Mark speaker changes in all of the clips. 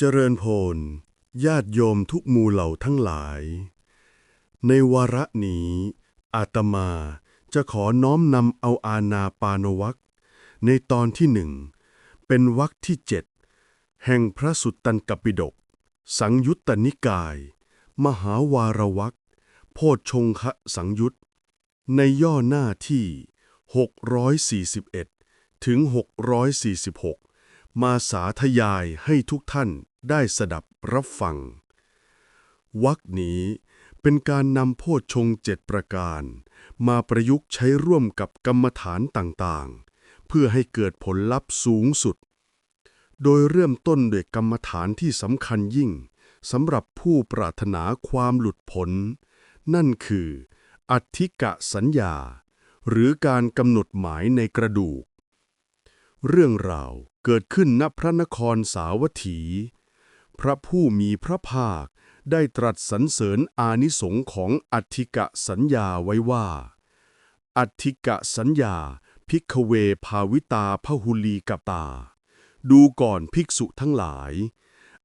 Speaker 1: เจริญพรญาติโยมทุกหมู่เหล่าทั้งหลาย ในวาระนี้ อาตมาจะขอน้อมนำเอาอาณาปานวักในตอนที่หนึ่ง เป็นวักที่เจ็ดแห่งพระสุตตันกปิฎกสังยุตตนิกาย มหาวารวักโพชฌงคะสังยุตในย่อหน้าที่ 641 ถึง 646 มาสาธยายให้ทุกท่านได้สดับรับฟัง วักนี้เป็นการนำโพชฌงเจ็ดประการ มาประยุกต์ใช้ร่วมกับกรรมฐานต่างๆ เพื่อให้เกิดผลลัพธ์สูงสุด โดยเริ่มต้นด้วยกรรมฐานที่สำคัญยิ่งสำหรับผู้ปรารถนาความหลุดพ้น นั่นคืออธิกะสัญญา หรือการกำหนดหมายในกระดูก เรื่องราว เกิดขึ้นณพระนครสาวัตถี พระผู้มีพระภาคได้ตรัสสรรเสริญอานิสงค์ของอัตถิกะสัญญาไว้ว่า อัตถิกะสัญญา พิกเวภาวิตาพหุลีกตา ดูก่อนภิกษุทั้งหลาย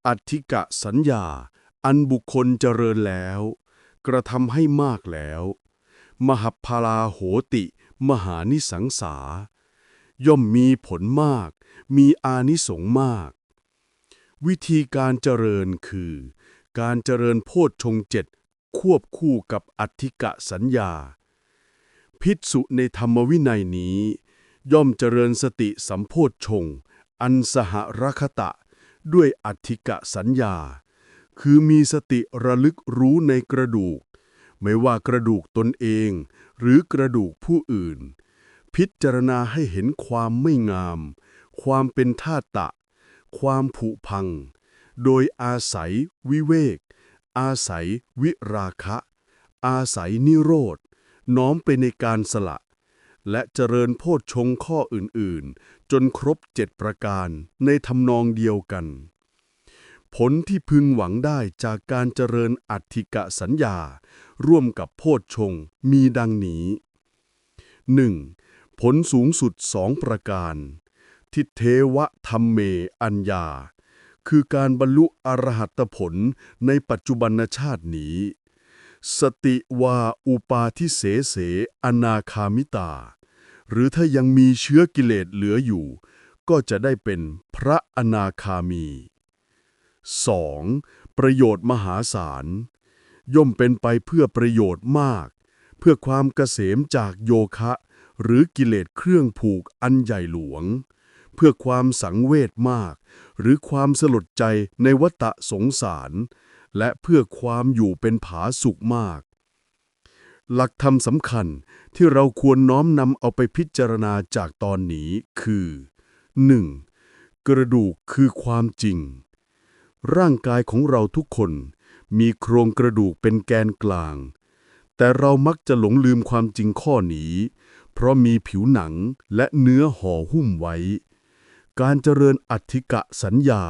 Speaker 1: อัตถิกะสัญญา อันบุคคลเจริญแล้ว กระทำให้มากแล้ว มหพพาลาโหติ มหานิสังสา ย่อมมีผลมาก มีอานิสงส์มาก วิธีการเจริญคือ การเจริญโพชฌงเจ็ดควบคู่กับอัตถิกะสัญญาภิกษุในธรรมวินัยนี้ ย่อมเจริญสติสัมโพชฌงอันสหรคตะ ด้วยอัตถิกะสัญญา คือมีสติระลึกรู้ในกระดูก ไม่ว่ากระดูกตนเอง หรือกระดูกผู้อื่น พิจารณาให้เห็นความไม่งาม ความเป็นธาตะ ความผุพัง โดยอาศัยวิเวก อาศัยวิราคะ อาศัยนิโรธ น้อมไปในการสละ และเจริญโพชฌงข้ออื่นๆ จนครบเจ็ดประการในทำนองเดียวกัน ผลที่พึงหวังได้จากการเจริญอัตถิกะสัญญา ร่วมกับโพชฌงมีดังนี้ 1. ผลสูงสุดสองประการ ทิเทวะธรรมเมอัญญา คือการบรรลุอรหัตผลในปัจจุบันชาตินี้ สติวาอุปาทิเสเสอนาคามิตา หรือถ้ายังมีเชื้อกิเลสเหลืออยู่ ก็จะได้เป็นพระอนาคามี 2. ประโยชน์มหาศาล ย่อมเป็นไปเพื่อประโยชน์มาก เพื่อความเกษมจากโยคะ หรือกิเลสเครื่องผูกอันใหญ่หลวง เพื่อความสังเวชมาก หรือความสลดใจในวัฏสงสาร และเพื่อความอยู่เป็นผาสุขมาก หลักธรรมสำคัญที่เราควรน้อมนำเอาไปพิจารณาจากตอนนี้คือ 1. กระดูกคือความจริง ร่างกายของเราทุกคนมีโครงกระดูกเป็นแกนกลาง แต่เรามักจะหลงลืมความจริงข้อนี้ เพราะมีผิวหนังและเนื้อห่อหุ้มไว้ การเจริญอัติกะสัญญา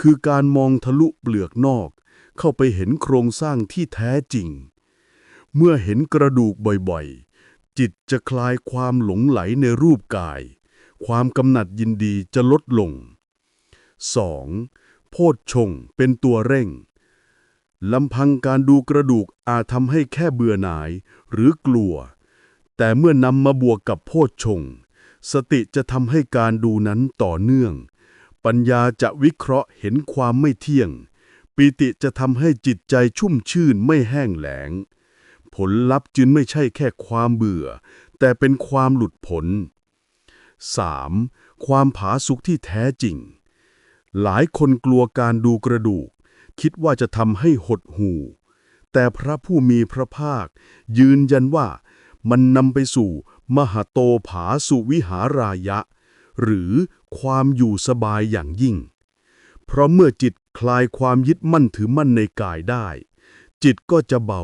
Speaker 1: คือการมองทะลุเปลือกนอก เข้าไปเห็นโครงสร้างที่แท้จริง เมื่อเห็นกระดูกบ่อยๆ จิตจะคลายความหลงไหลในรูปกาย ความกำหนัดยินดีจะลดลง 2. โพชงเป็นตัวเร่งลำพังการดูกระดูกอาจทำให้แค่เบื่อหน่ายหรือกลัว แต่เมื่อนำมาบวกกับโพชฌงสติจะทำให้การดูนั้นต่อเนื่อง ปัญญาจะวิเคราะห์เห็นความไม่เที่ยง ปิติจะทำให้จิตใจชุ่มชื่นไม่แห้งแหลง ผลลัพธ์จึงไม่ใช่แค่ความเบื่อ แต่เป็นความหลุดพ้น 3. ความผาสุกที่แท้จริง หลายคนกลัวการดูกระดูก คิดว่าจะทำให้หดหู่ แต่พระผู้มีพระภาค ยืนยันว่า มันนำไปสู่ มหาโตผาสุวิหารายะ หรือความอยู่สบายอย่างยิ่ง เพราะเมื่อจิตคลายความยึดมั่นถือมั่นในกายได้ จิตก็จะเบา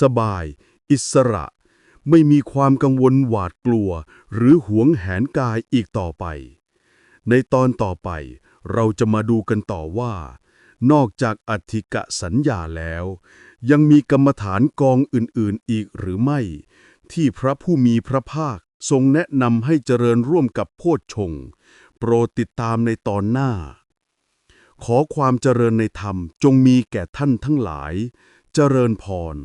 Speaker 1: สบาย อิสระ ไม่มีความกังวลหวาดกลัว หรือหวงแหนกายอีกต่อไป ในตอนต่อไปเราจะมาดูกันต่อว่า นอกจากอัติกะสัญญาแล้ว ยังมีกรรมฐานกองอื่นๆอีกหรือไม่ ที่พระผู้มีพระภาคทรงแนะนำให้เจริญร่วมกับโพชฌงโปรดติดตามในตอนหน้า ขอความเจริญในธรรมจงมีแก่ท่านทั้งหลาย เจริญพร